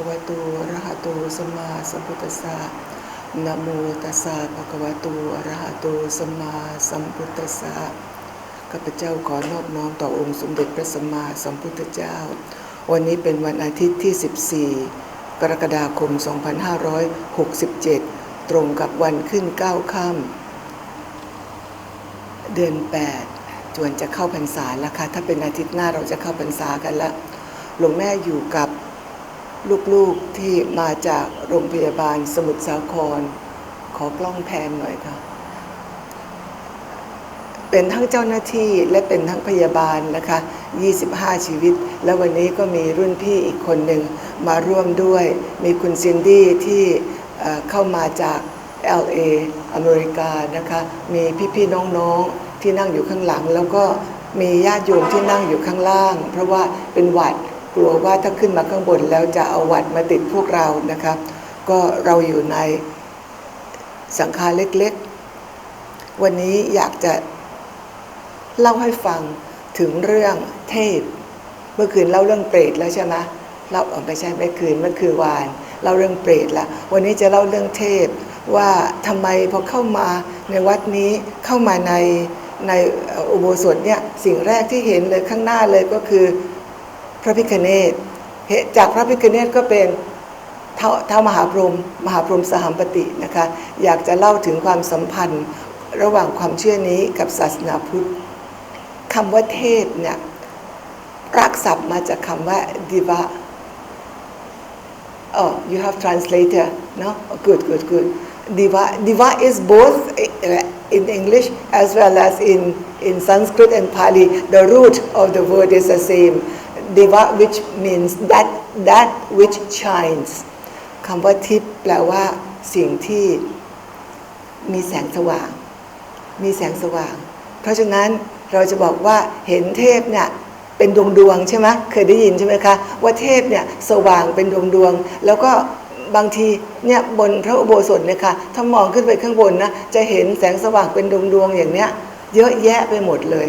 ะวะโตอะระหะโตสัมมาสัมพุทธัสสะนะโมตัสสะภะคะวะโตอะระหะโตสัมมาสัมพุทธัสสะข้าพเจ้าขอนอบน้อมต่อองค์สมเด็จพระสัมมาสัมพุทธเจ้า วันนี้เป็นวันอาทิตย์ที่ 14 กรกฎาคม 2567 ตรงกับวันขึ้น 9 ค่ำเดือน 8 จวนจะเข้าพรรษาแล้วค่ะ ถ้าเป็นอาทิตย์หน้าเราจะเข้าพรรษากันล้วหลวงแม่อยู่กับ ลูกๆที่มาจากโรงพยาบาลสมุทรสาคร ขอกล้องแพนหน่อยค่ะ เป็นทั้งเจ้าหน้าที่และเป็นทั้งพยาบาลนะคะ 25 ชีวิต แล้ววันนี้ก็มีรุ่นพี่อีกคนหนึ่งมาร่วมด้วย มีคุณซินดี้ที่เอ่อเข้ามาจาก LA อเมริกานะคะ มีพี่ๆน้องๆที่นั่งอยู่ข้างหลัง แล้วก็มีญาติโยมที่นั่งอยู่ข้างล่าง เพราะว่าเป็นหวัด กลัวว่าถ้าขึ้นมาข้างบนแล้วจะเอาวัดมาติดพวกเรานะคะก็เราอยู่ในสังฆาเล็กๆ วันนี้อยากจะเล่าให้ฟังถึงเรื่องเทพ เมื่อคืนเล่าเรื่องเปรตแล้วใช่ไหมเล่าเออไม่ใช่เมื่อคืนเมื่อคืนวานเล่าเรื่องเปรตละวันนี้จะเล่าเรื่องเทพว่าทำไมพอเข้ามาในวัดนี้เข้ามาในในอุโบสถเนี่ยสิ่งแรกที่เห็นเลยข้างหน้าเลยก็คือ ระพิคเนตจากพระพิคเนตก็เป็นเท้ามหาพรหมมหาพรหมสหัมปตินะคะอยากจะเล่าถึงความสัมพันธ์ระหว่างความเชื่อนี้กับศาสนาพุทธคำว่าเทพเนี่ยรากศัพท์มาจากคำว่าดิวะ Oh, you have translator, no? Good, good, good. Diva, diva is both in English as well as in, in Sanskrit and Pali. The root of the word is the same. Diva, which means that, that which shines. คำว่าทิพย์แปลว่า สิ่งที่มีแสงสว่าง มีแสงสว่าง เพราะฉะนั้นเราจะบอกว่าเห็นเทพเนี่ยเป็นดวงดวงใช่ไหมเคยได้ยินใช่ไหมคะ ว่าเทพเนี่ยสว่างเป็นดวงดวง แล้วก็บางทีเนี่ยบนพระอุโบสถเนี่ยค่ะถ้ามองขึ้นไปข้างบนนะจะเห็นแสงสว่างเป็นดวงดวงอย่างเนี้ย เยอะแยะไปหมดเลย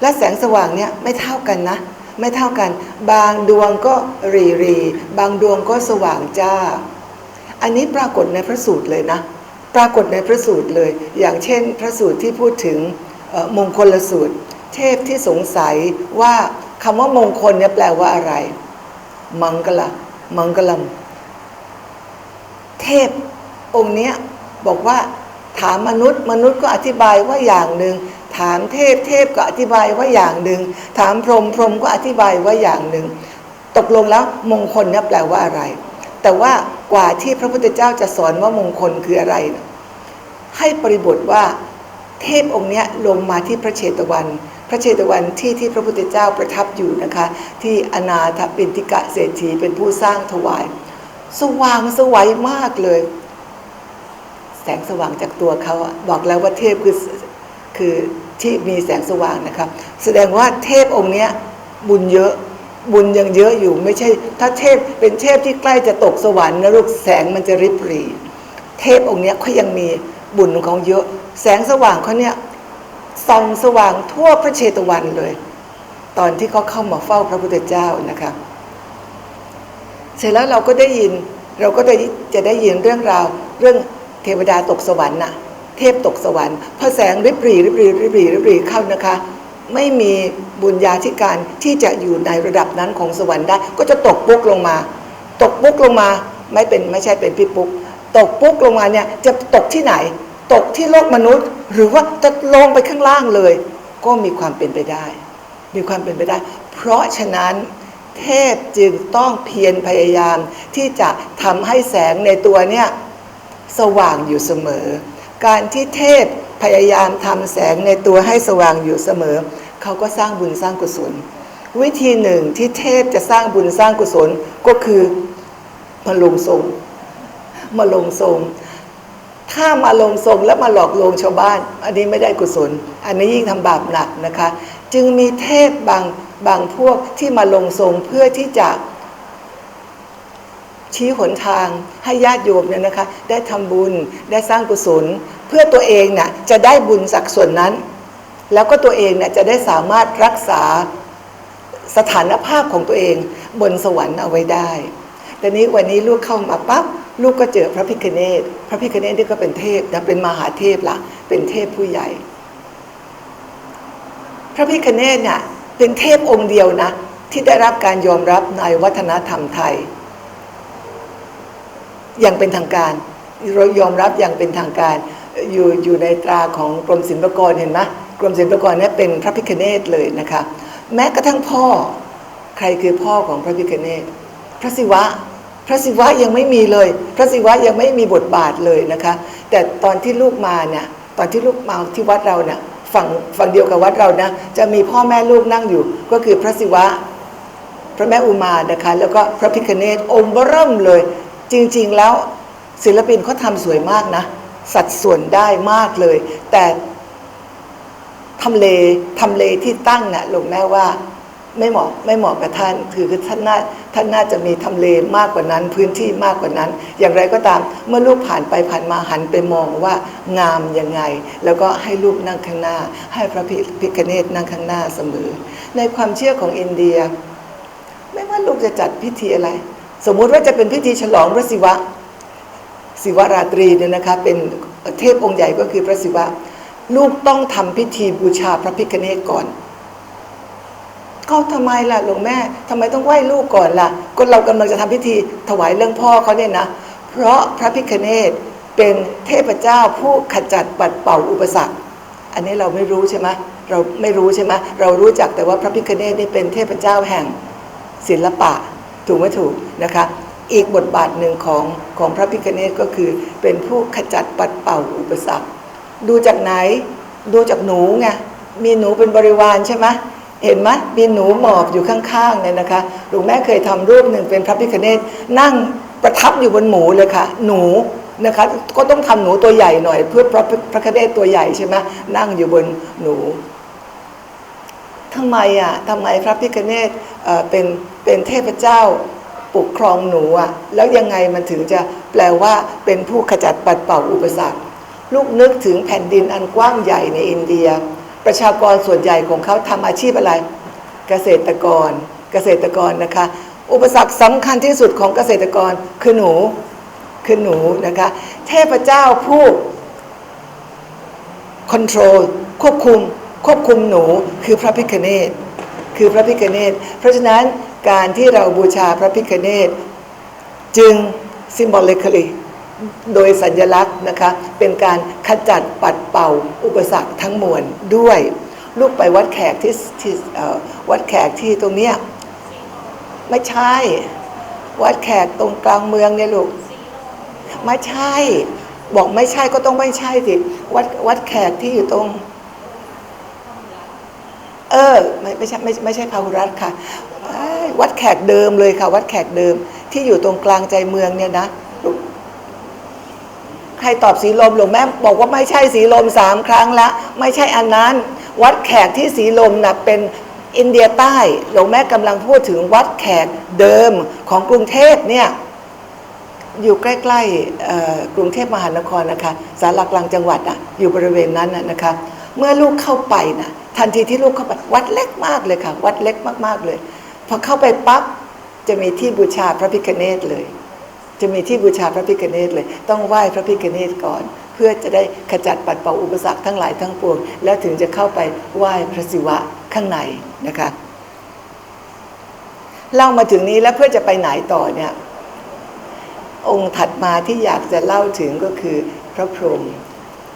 และแสงสว่างเนี่ยไม่เท่ากันนะ ไม่เท่ากัน บางดวงก็รีรีบางดวงก็สว่างจ้า อันนี้ปรากฏในพระสูตรเลยนะ ปรากฏในพระสูตรเลย อย่างเช่น พระสูตรที่พูดถึงมงคลสูตร เทพที่สงสัยว่าคำว่ามงคลเนี่ยแปลว่าอะไร มังกละมังกลัมเทพองค์เนี้ยบอกว่าถามมนุษย์มนุษย์ก็อธิบายว่าอย่างหนึ่ง ถามเทพเทพก็อธิบายว่าอย่างหนึ่ง ถามพรหมพรหมก็อธิบายว่าอย่างหนึ่ง ตกลงแล้วมงคลนี่แปลว่าอะไร แต่ว่ากว่าที่พระพุทธเจ้าจะสอนว่ามงคลคืออะไร ให้ปริบทว่าเทพองค์เนี้ยลงมาที่พระเชตวัน พระเชตวันที่ที่พระพุทธเจ้าประทับอยู่นะคะ ที่อนาถปินทิกะเศรษฐีเป็นผู้สร้างถวาย สว่างสวัยมากเลย แสงสว่างจากตัวเขาบอกแล้วว่าเทพคือ คือที่มีแสงสว่างนะครับ แสดงว่าเทพองค์เนี้ยบุญเยอะบุญยังเยอะอยู่ไม่ใช่ ถ้าเทพเป็นเทพที่ใกล้จะตกสวรรค์นะลูกแสงมันจะริบหรี่เทพองค์เนี้ยเขายังมีบุญของเขาเยอะ แสงสว่างเขาเนี่ยส่องสว่างทั่วพระเชตวันเลย ตอนที่เขาเข้ามาเฝ้าพระพุทธเจ้านะคะเสร็จแล้วเราก็ได้ยินเราก็ได้จะได้ยินเรื่องราว เรื่องเทวดาตกสวรรค์น่ะ เทพตกสวรรค์พอแสงริบหรีริบหรีริบหรีริบหรีเข้านะคะ ไม่มีบุญญาธิการที่จะอยู่ในระดับนั้นของสวรรค์ได้ ก็จะตกปุ๊กลงมา ตกปุ๊กลงมาไม่เป็นไม่ใช่เป็นพี่ปุ๊กตกปุ๊กลงมาเนี่ยจะตกที่ไหน ตกที่โลกมนุษย์ หรือว่าจะลงไปข้างล่างเลย ก็มีความเป็นไปได้ มีความเป็นไปได้ เพราะฉะนั้นเทพจึงต้องเพียรพยายามที่จะทำให้แสงในตัวเนี่ยสว่างอยู่เสมอ การที่เทพพยายามทำแสงในตัวให้สว่างอยู่เสมอ เขาก็สร้างบุญสร้างกุศล วิธีหนึ่งที่เทพจะสร้างบุญสร้างกุศลก็คือมาลงทรงมาลงทรง ถ้ามาลงทรงแล้วมาหลอกลวงชาวบ้าน อันนี้ไม่ได้กุศล อันนี้ยิ่งทำบาปหนักนะคะ จึงมีเทพบางบางพวกที่มาลงทรงเพื่อที่จะ ชี้หนทางให้ญาติโยมเนี่ยนะคะ ได้ทำบุญได้สร้างกุศล เพื่อตัวเองน่ะจะได้บุญจากส่วนนั้น แล้วก็ตัวเองเนี่ยจะได้สามารถรักษาสถานภาพของตัวเองบนสวรรค์เอาไว้ได้แต่นี้วันนี้ลูกเข้ามาปั๊บลูกก็เจอพระพิคเนตพระพิคเนตนี่ก็เป็นเทพนะเป็นมหาเทพละเป็นเทพผู้ใหญ่ พระพิคเนตเนี่ยเป็นเทพองค์เดียวนะที่ได้รับการยอมรับในวัฒนธรรมไทย อย่างเป็นทางการ เรายอมรับอย่างเป็นทางการ อยู่อยู่ในตราของกรมศิลปากรเห็นไหมกรมศิลปากรเนี่ยเป็นพระพิคเนตเลยนะคะ แม้กระทั่งพ่อใครคือพ่อของพระพิคเนตพระศิวะพระศิวะยังไม่มีเลย พระศิวะยังไม่มีบทบาทเลยนะคะ แต่ตอนที่ลูกมาเนี่ยตอนที่ลูกมาที่วัดเราเนี่ยฝั่งฝั่งเดียวกับวัดเรานะจะมีพ่อแม่ลูกนั่งอยู่ ก็คือพระศิวะ พระแม่อุมานะคะ แล้วก็พระพิคเนตองค์เบอเริ่มเลย จริงๆแล้วศิลปินเขาทำสวยมากนะ สัดส่วนได้มากเลย แต่ทำเลทำเลที่ตั้งน่ะหลวงแม่ว่าไม่เหมาะไม่เหมาะกับท่านคือคือท่านน่าท่านน่าจะมีทำเลมากกว่านั้น พื้นที่มากกว่านั้น อย่างไรก็ตาม เมื่อลูกผ่านไปผ่านมาหันไปมองว่างามยังไง แล้วก็ให้ลูกนั่งข้างหน้า ให้พระพิคเนตนั่งข้างหน้าเสมอ ในความเชื่อของอินเดีย ไม่ว่าลูกจะจัดพิธีอะไร สมมุติว่าจะเป็นพิธีฉลองพระศิวะศิวราตรีเนี่ยนะคะเป็นเทพองค์ใหญ่ก็คือพระศิวะ ลูกต้องทำพิธีบูชาพระพิฆเนศก่อนก็ทำไมล่ะหลวงแม่ทำไมต้องไหว้ลูกก่อนล่ะ ก็เรากำลังจะทำพิธีถวายเรื่องพ่อเขาเนี่ยนะ เพราะพระพิฆเนศเป็นเทพเจ้าผู้ขจัดปัดเป่าอุปสรรค อันนี้เราไม่รู้ใช่ไหมเราไม่รู้ใช่ไหมเรารู้จักแต่ว่าพระพิฆเนศนี่เป็นเทพเจ้าแห่งศิลปะ ถูกไหมถูกนะคะอีกบทบาทหนึ่งของของพระพิฆเนศก็คือ เป็นผู้ขจัดปัดเป่าอุปสรรค ดูจากไหน ดูจากหนูไงมีหนูเป็นบริวารใช่ไหมเห็นไหมมีหนูหมอบอยู่ข้างๆเนี่ยนะคะหลวงแม่เคยทำรูปหนึ่งเป็นพระพิฆเนศนั่งประทับอยู่บนหมูเลยค่ะ หนูนะคะก็ต้องทำหนูตัวใหญ่หน่อย เพื่อพระพระคเนศตัวใหญ่ใช่ไหมนั่งอยู่บนหนู ทำไมอะทำไมพระพิฆเนศเป็นเป็นเทพเจ้าปกครองหนูอะแล้วยังไงมันถึงจะแปลว่าเป็นผู้ขจัดปัดเป่าอุปสรรค ลูกนึกถึงแผ่นดินอันกว้างใหญ่ในอินเดีย ประชากรส่วนใหญ่ของเขาทำอาชีพอะไร เกษตรกร เกษตรกรนะคะ อุปสรรคสำคัญที่สุดของเกษตรกรคือหนูคือหนูนะคะ เทพเจ้าผู้ควบคุม ควบคุมหนูคือพระพิคเนตคือพระพิคเนตเพราะฉะนั้นการที่เราบูชาพระพิคเนตจึง symbolically โดยสัญลักษณ์นะคะ เป็นการขจัดปัดเป่าอุปสรรคทั้งมวลด้วย ลูกไปวัดแขกที่ที่วัดแขกที่ตรงเนี้ยไม่ใช่ วัดแขกตรงกลางเมืองเนี่ยลูกไม่ใช่ บอกไม่ใช่ก็ต้องไม่ใช่สิวัดวัดแขกที่อยู่ตรง เออไม่ไม่ใช่ไม่ไม่ใช่พาหุรัตค่ะ วัดแขกเดิมเลยค่ะ วัดแขกเดิม ที่อยู่ตรงกลางใจเมืองเนี่ยนะใครตอบสีลมหลวงแม่บอกว่าไม่ใช่สีลมสามครั้งละไม่ใช่อันนั้น วัดแขกที่สีลมนะเป็นอินเดียใต้หลวงแม่กำลังพูดถึงวัดแขกเดิมของกรุงเทพเนี่ยอยู่ใกล้ๆกรุงเทพมหานครนะคะสารกลางจังหวัดอะอยู่บริเวณนั้นนะนะคะ เมื่อลูกเข้าไปนะ ทันทีที่ลูกเข้าไปวัดเล็กมากเลยค่ะ วัดเล็กมากๆเลย พอเข้าไปปั๊บจะมีที่บูชาพระพิฆเนศเลย จะมีที่บูชาพระพิฆเนศเลย ต้องไหว้พระพิฆเนศก่อน เพื่อจะได้ขจัดปัดเป่าอุปสรรคทั้งหลายทั้งปวง แล้วถึงจะเข้าไปไหว้พระศิวะข้างในนะคะเล่ามาถึงนี้แล้วเพื่อจะไปไหนต่อเนี่ย องค์ถัดมาที่อยากจะเล่าถึงก็คือพระพรหม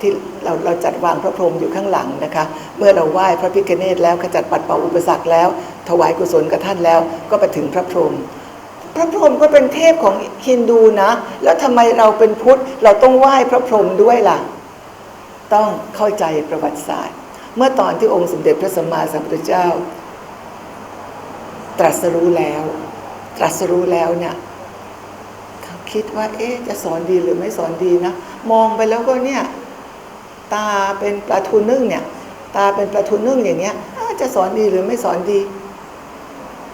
ที่เราเราจัดวางพระพรหมอยู่ข้างหลังนะคะ เมื่อเราไหว้พระพิฆเนศแล้วขจัดปัดเป่าอุปสรรคแล้ว ถวายกุศลกับท่านแล้ว ก็ไปถึงพระพรหมพระพรหมก็เป็นเทพของฮินดูนะ แล้วทำไมเราเป็นพุทธเราต้องไหว้พระพรหมด้วยล่ะ ต้องเข้าใจประวัติศาสตร์ เมื่อตอนที่องค์สมเด็จพระสัมมาสัมพุทธเจ้า ตรัสรู้แล้ว ตรัสรู้แล้วเนี่ยเขาคิดว่า เอ๊ะจะสอนดีหรือไม่สอนดีนะ มองไปแล้วก็เนี่ย ตาเป็นปลาทูนึ่งเนี่ย ตาเป็นปลาทูนึ่งอย่างเงี้ยจะสอนดีหรือไม่สอนดี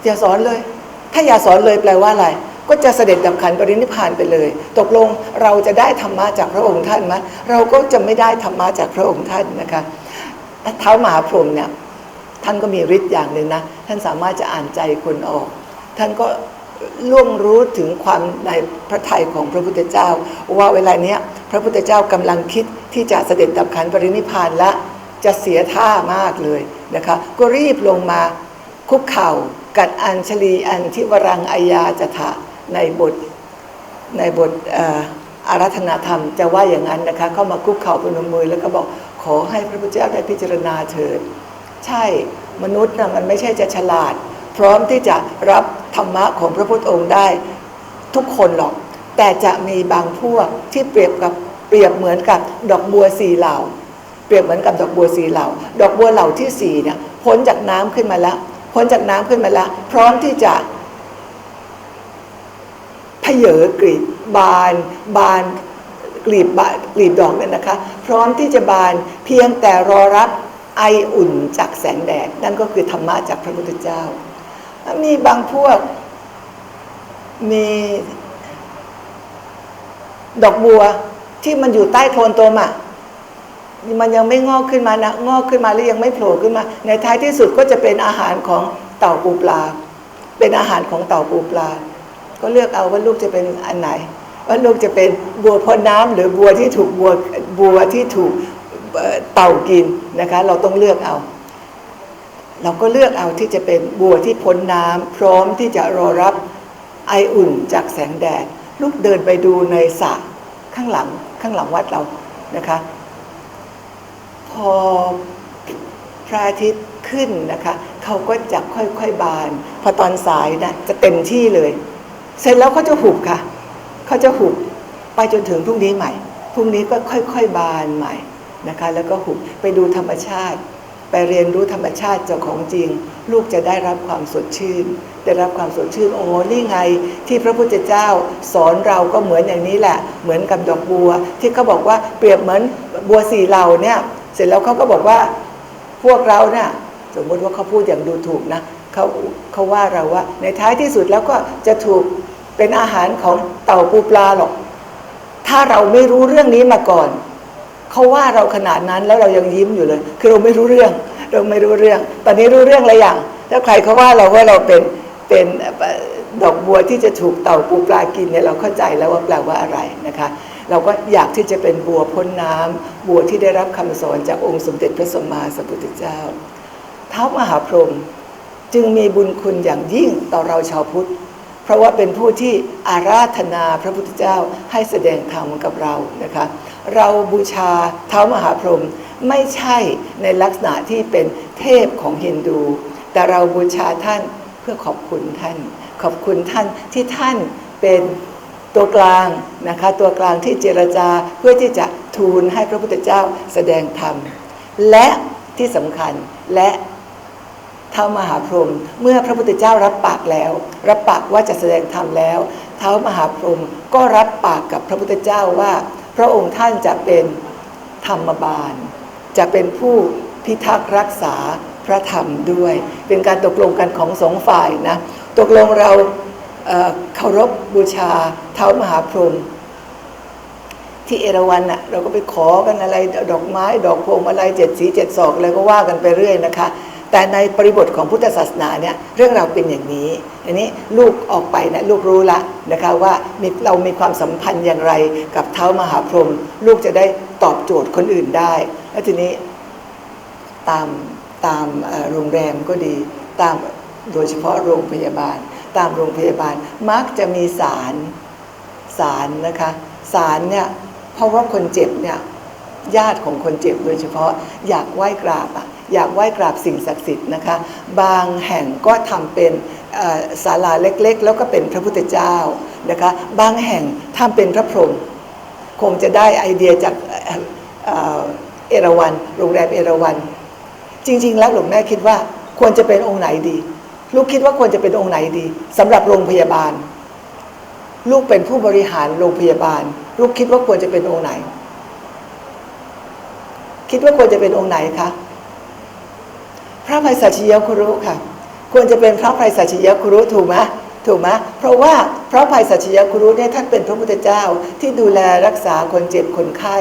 อย่าสอนเลย ถ้าอย่าสอนเลยแปลว่าอะไร ก็จะเสด็จดับขันปรินิพพานไปเลย ตกลงเราจะได้ธรรมะจากพระองค์ท่านไหมเราก็จะไม่ได้ธรรมะจากพระองค์ท่านนะคะเท้ามหาพรหมเนี่ยท่านก็มีฤทธิ์อย่างหนึ่งนะ ท่านสามารถจะอ่านใจคนออก ท่านก็ ล่วงรู้ถึงความในพระทัยของพระพุทธเจ้า ว่าเวลาเนี้ยพระพุทธเจ้ากำลังคิดที่จะเสด็จดับขันปรินิพานและจะเสียท่ามากเลยนะคะ ก็รีบลงมาคุกเข่ากัดอัญชลีอันทิวรังอายาจทะในบทในบทอารัธนาธรรมจะว่าอย่างนั้นนะคะ เข้ามาคุกเข่าพนมมือแล้วก็บอกขอให้พระพุทธเจ้าได้พิจารณาเถิด ใช่มนุษย์นะมันไม่ใช่จะฉลาด พร้อมที่จะรับ รรมะของพระพุทธองค์ได้ทุกคนหรอก แต่จะมีบางพวกที่เปรียบกับเปรียบเหมือนกับดอกบัวสีเหล่า เปรียบเหมือนกับดอกบัวสีเหล่า ดอกบัวเหล่าที่สี่เนี่ยพ้นจากน้ำขึ้นมาแล้วพ้นจากน้ำขึ้นมาแล้ว พร้อมที่จะพเยอกลีบบาน บานกลีบบานกลีบดอกเนี่ยนะคะ พร้อมที่จะบานเพียงแต่รอรับไออุ่นจากแสงแดด นั่นก็คือธรรมะจากพระพุทธเจ้า มีบางพวก มีดอกบัวที่มันอยู่ใต้โคนตมอะมันยังไม่งอกขึ้นมานะงอกขึ้นมาแล้วยังไม่โผล่ขึ้นมา ในท้ายที่สุดก็จะเป็นอาหารของเต่าปูปลา เป็นอาหารของเต่าปูปลา ก็เลือกเอาว่าลูกจะเป็นอันไหน ว่าลูกจะเป็นบัวพ่นน้ำหรือบัวที่ถูกบัวบัวที่ถูกเต่ากินนะคะ เราต้องเลือกเอา เราก็เลือกเอาที่จะเป็นบัวที่พ้นน้ำพร้อมที่จะรอรับไออุ่นจากแสงแดด ลูกเดินไปดูในสระข้างหลังข้างหลังวัดเรานะคะ พอพระอาทิตย์ขึ้นนะคะเขาก็จะค่อยๆบาน พอตอนสายนะจะเต็มที่เลย เสร็จแล้วเขาจะหุบค่ะเขาจะหุบไปจนถึงพรุ่งนี้ใหม่พรุ่งนี้ก็ค่อยๆบานใหม่นะคะ แล้วก็หุบไปดูธรรมชาติ ไปเรียนรู้ธรรมชาติเจ้าของจริง ลูกจะได้รับความสดชื่น ได้รับความสดชื่นโอ้นี่ไง ที่พระพุทธเจ้าสอนเราก็เหมือนอย่างนี้แหละ เหมือนกับดอกบัว ที่เขาบอกว่าเปรียบเหมือนบัวสี่เหล่าเนี่ยเสร็จแล้วเขาก็บอกว่าพวกเราเนี่ยสมมติว่าเขาพูดอย่างดูถูกนะเขาเขาว่าเราว่า ในท้ายที่สุดแล้วก็จะถูกเป็นอาหารของเต่าปูปลาหรอก ถ้าเราไม่รู้เรื่องนี้มาก่อน เขาว่าเราขนาดนั้นแล้วเรายังยิ้มอยู่เลย คือเราไม่รู้เรื่อง เราไม่รู้เรื่อง ตอนนี้รู้เรื่องอะไรอย่าง ถ้าใครเขาว่าเราว่าเราเป็นเป็นดอกบัวที่จะถูกเต่าปูปลากินเนี่ยเราเข้าใจแล้วว่าแปลว่าอะไรนะคะ เราก็อยากที่จะเป็นบัวพ้นน้ำบัวที่ได้รับคำสอนจากองค์สมเด็จพระสัมมาสัมพุทธเจ้าท้าวมหาพรหมจึงมีบุญคุณอย่างยิ่งต่อเราชาวพุทธ เพราะว่าเป็นผู้ที่อาราธนาพระพุทธเจ้าให้แสดงธรรมกับเรานะคะ เราบูชาเท้ามหาพรหมไม่ใช่ในลักษณะที่เป็นเทพของฮินดู แต่เราบูชาท่านเพื่อขอบคุณท่าน ขอบคุณท่านที่ท่านเป็นตัวกลางนะคะตัวกลางที่เจรจาเพื่อที่จะทูลให้พระพุทธเจ้าแสดงธรรม และที่สำคัญและเท้ามหาพรหมเมื่อพระพุทธเจ้ารับปากแล้ว รับปากว่าจะแสดงธรรมแล้ว เท้ามหาพรหมก็รับปากกับพระพุทธเจ้าว่า ระองค์ท่านจะเป็นธรรมบาล จะเป็นผู้พิทักษ์รักษาพระธรรมด้วย เป็นการตกลงกันของสองฝ่ายนะ ตกลงเราเเคารพบูชาเท้ามหาพรหมที่เอราวัณน่ะเราก็ไปขอกันอะไรดอกไม้ ดอกพวงมาลัยเจ็ดสีเจ็ดศอกอะไรก็ว่ากันไปเรื่อยนะคะ แต่ในบริบทของพุทธศาสนาเนี่ยเรื่องราวเป็นอย่างนี้อันนี้ลูกออกไปนะลูกรู้ละนะคะว่าเรามีความสัมพันธ์อย่างไรกับเท้ามหาพรหมลูกจะได้ตอบโจทย์คนอื่นได้ แล้วทีนี้ตามตามโรงแรมก็ดี ตามโดยเฉพาะโรงพยาบาล ตามโรงพยาบาลมักจะมีสารศาลนะคะศาลเนี่ยเพราะว่าคนเจ็บเนี่ยญาติของคนเจ็บโดยเฉพาะอยากไหว้กราบอะ อยากไหว้กราบสิ่งศักดิ์สิทธิ์นะคะ บางแห่งก็ทำเป็นศาลาเล็กๆ แล้วก็เป็นพระพุทธเจ้านะคะ บางแห่งทำเป็นพระพรหมคงจะได้ไอเดียจากเอราวันโรงแรมเอราวัน จริง ๆ แล้วหลวงแม่คิดว่าควรจะเป็นองค์ไหนดี ลูกคิดว่าควรจะเป็นองค์ไหนดีสำหรับโรงพยาบาล ลูกเป็นผู้บริหารโรงพยาบาล ลูกคิดว่าควรจะเป็นองค์ไหน คิดว่าควรจะเป็นองค์ไหนคะ ระภัยสัชยคุรุค่ะ ควรจะเป็นพระภัยสัชยคุรุถูกไหมถูกไหมเพราะว่าพระภัยสัชยคุรุเนี่ยท่านเป็นพระพุทธเจ้าที่ดูแลรักษาคนเจ็บคนไข้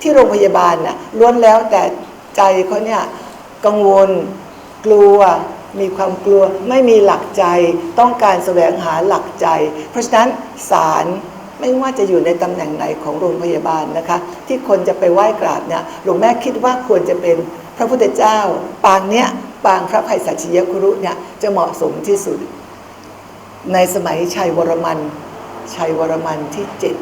ที่โรงพยาบาลน่ะล้วนแล้วแต่ใจเขาเนี่ยกังวลกลัว มีความกลัวไม่มีหลักใจต้องการแสวงหาหลักใจ เพราะฉะนั้นศาลไม่ว่าจะอยู่ในตำแหน่งไหนของโรงพยาบาลนะคะ ที่คนจะไปไหว้กราบเนี่ยหลวงแม่คิดว่าควรจะเป็นพระพุทธเจ้า ปางเนี้ย ปางพระภัยสัชยครุเนี่ยจะเหมาะสมที่สุด ในสมัยชัยวรมัน ชัยวรมันที่เจ็ด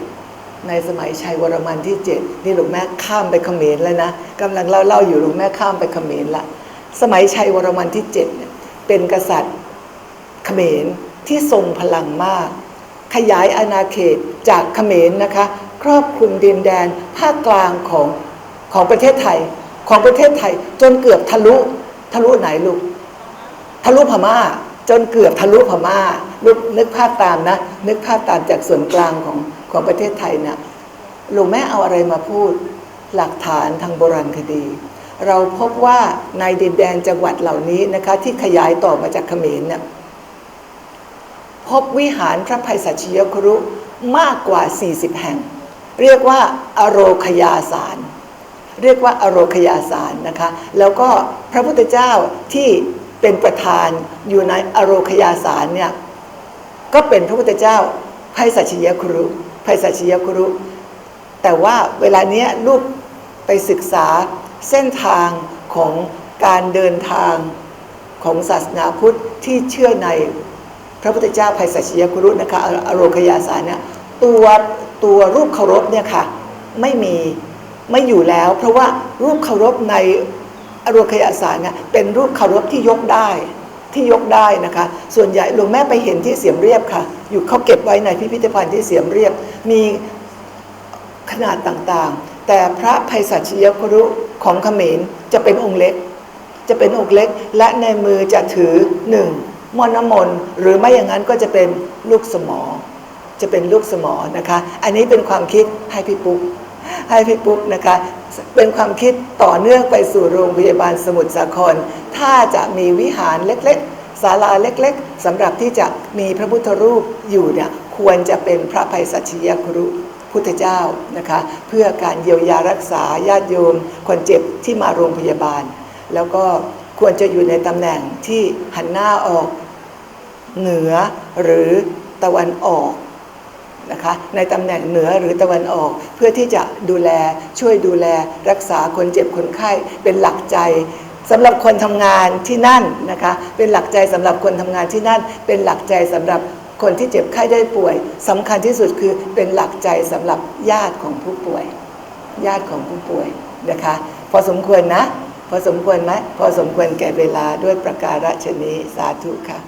ในสมัยชัยวรมันที่เจ็ดนี่หลวงแม่ข้ามไปเขมรแล้วนะกำลังเล่าเล่าอยู่หลวงแม่ข้ามไปเขมรละสมัยชัยวรมันที่เจ็ดเนี่ยเป็นกษัตริย์เขมรที่ทรงพลังมาก ขยายอาณาเขตจากเขมรนะคะ ครอบคลุมดินแดนภาคกลางของของประเทศไทยของประเทศไทยจนเกือบทะลุ ทะลุไหนลูก ทะลุพม่า จนเกือบทะลุพม่านึกนึกภาพตามนะ นึกภาพตามจากส่วนกลางของของประเทศไทยนะหลวงแม่เอาอะไรมาพูด หลักฐานทางโบราณคดี เราพบว่าในดินแดนจังหวัดเหล่านี้นะคะ ที่ขยายต่อมาจากเขมรเนี่ยพบวิหารพระภัยสัชยครุมากกว่า 40 แห่ง เรียกว่าอโรคยาสาร เรียกว่าอโรคยาสารนะคะ แล้วก็พระพุทธเจ้าที่เป็นประธานอยู่ในอโรคยาสารเนี่ยก็เป็นพระพุทธเจ้าไพศาชิยครุไพศาชิยครุ แต่ว่าเวลาเนี้ยลูกไปศึกษาเส้นทางของการเดินทางของศาสนาพุทธที่เชื่อในพระพุทธเจ้าไพศาชิยครุนะคะออโรคยาสารเนี่ยตัวตัวรูปเคารพเนี่ยค่ะ ไม่มี ไม่อยู่แล้ว เพราะว่ารูปเคารพในอรวคยาสารเนี่ยเป็นรูปเคารพที่ยกได้ที่ยกได้นะคะ ส่วนใหญ่หลวงแม่ไปเห็นที่เสียมเรียบค่ะ อยู่เขาเก็บไว้ในพิพิธภัณฑ์ที่เสียมเรียบ มีขนาดต่างๆ แต่พระภัยสัชยครุของเขมรจะเป็นองค์เล็ก จะเป็นองค์เล็ก และในมือจะถือหนึ่งมอนน้ำมนหรือไม่อย่างนั้นก็จะเป็นลูกสมอ จะเป็นลูกสมอนะคะ อันนี้เป็นความคิดให้พี่ปุ๊ก ให้พี่ปุ๊กนะคะ เป็นความคิดต่อเนื่องไปสู่โรงพยาบาลสมุทรสาคร ถ้าจะมีวิหารเล็กๆศาลาเล็กๆสำหรับที่จะมีพระพุทธรูปอยู่เนี่ยควรจะเป็นพระภัยสัชยครุพุทธเจ้านะคะ เพื่อการเยียวยารักษาญาติโยม คนเจ็บที่มาโรงพยาบาล แล้วก็ควรจะอยู่ในตำแหน่งที่หันหน้าออกเหนือหรือตะวันออก นะคะในตำแหน่งเหนือหรือตะวันออก เพื่อที่จะดูแลช่วยดูแลรักษาคนเจ็บคนไข้เป็นหลักใจสำหรับคนทำงานที่นั่นนะคะเป็นหลักใจสำหรับคนทำงานที่นั่น เป็นหลักใจสำหรับคนที่เจ็บไข้ได้ป่วยสำคัญที่สุดคือเป็นหลักใจสำหรับญาติของผู้ป่วย ญาติของผู้ป่วยนะคะพอสมควรนะ พอสมควรไหมพอสมควรแก่เวลาด้วยประการฉนี้สาธุค่ะ